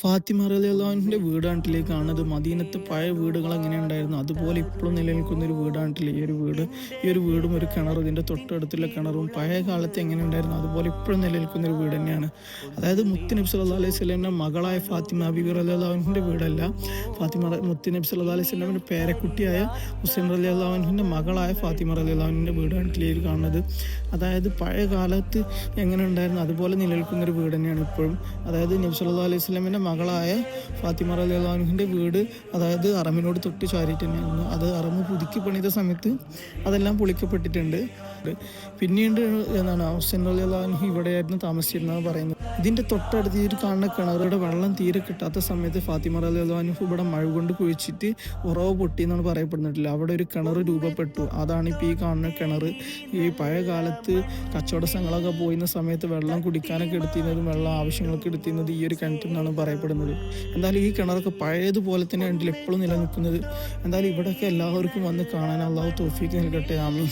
ഫാത്തിമ റലിയുടെ വീടാണ്ടില്ലേ കാണുന്നത്. മദീനത്തെ പഴയ വീടുകൾ എങ്ങനെ ഉണ്ടായിരുന്നു അതുപോലെ ഇപ്പോഴും നിലനിൽക്കുന്ന ഒരു വീടാണ്ടിലെ ഈ ഒരു വീട് ഈ ഒരു വീടും ഒരു കിണറും ഇതിന്റെ തൊട്ടടുത്തുള്ള കിണറും പഴയ കാലത്ത് എങ്ങനെ ഉണ്ടായിരുന്നു അതുപോലെ ഇപ്പോഴും നിലനിൽക്കുന്ന ഒരു വീട് തന്നെയാണ്. അതായത് മുത്ത് നബ്സ് അല്ലാ അലൈഹി സ്വലമിന്റെ മകളായ ഫാത്തിമ ബിബി റലിയുടെ വീടല്ല. ഫാത്തിമ മുത്ത് നബി സല്ലാ അലൈഹി സ്വലമിന്റെ പേരക്കുട്ടിയായ ഹുസൈൻ റലി അള്ളാഹുവിന്റെ മകളായ ഫാത്തിമ റലി അള്ളാഹുവിന്റെ വീടാണ്ടിലേക്ക് കാണുന്നത്. അതായത് പഴയ കാലത്ത് എങ്ങനെ ഉണ്ടായിരുന്നു അതുപോലെ നിലനിൽക്കുന്ന ഒരു വീട് തന്നെയാണ് ഇപ്പോഴും. അതായത് നബ്സ് അല്ലാ അലൈഹി സ്വലമിന്റെ മകളായ ഫാത്തിമ അലി വീട് അതായത് അറമിനോട് തൊട്ട് ചാരിയിട്ട് തന്നെയായിരുന്നു. അത് അറമ് പുതുക്കി പണിത സമയത്ത് അതെല്ലാം പൊളിക്കപ്പെട്ടിട്ടുണ്ട്. പിന്നീട് എന്താണ് ഹുസൈൻ അലി അള്ളാഹു ഇവിടെയായിരുന്നു താമസിച്ചിരുന്നത് പറയുന്നത്. ഇതിന്റെ തൊട്ടടുത്ത് ഒരു കാണുന്ന കിണറുടെ വെള്ളം തീരെ കിട്ടാത്ത സമയത്ത് ഫാത്തിമ അലി അള്ളാഹു ഇവിടെ മഴ കൊണ്ട് കുഴിച്ചിട്ട് ഉറവ് പൊട്ടി എന്നാണ് പറയപ്പെടുന്നിട്ടില്ല അവിടെ ഒരു കിണർ രൂപപ്പെട്ടു. അതാണ് ഇപ്പോൾ ഈ കാണുന്ന കിണർ ഈ പഴയ കാലത്ത് കച്ചവട സംഘങ്ങളൊക്കെ പോയിരുന്ന സമയത്ത് വെള്ളം കുടിക്കാനൊക്കെ എടുത്തിരുന്നതും വെള്ളം ആവശ്യങ്ങളൊക്കെ എടുത്തിരുന്നത് ഈ ഒരു കിണറ്റിൽ നിന്നാണ് പറയപ്പെടുന്നത്. എന്തായാലും ഈ കിണറൊക്കെ പഴയതുപോലെ തന്നെ ഉണ്ടല്ലോ എപ്പോഴും നിലനിൽക്കുന്നത്. എന്തായാലും ഇവിടെയൊക്കെ എല്ലാവർക്കും വന്ന് കാണാൻ അള്ളാഹു തോഫിക്ക് നൽകട്ടെ. ആമീൻ.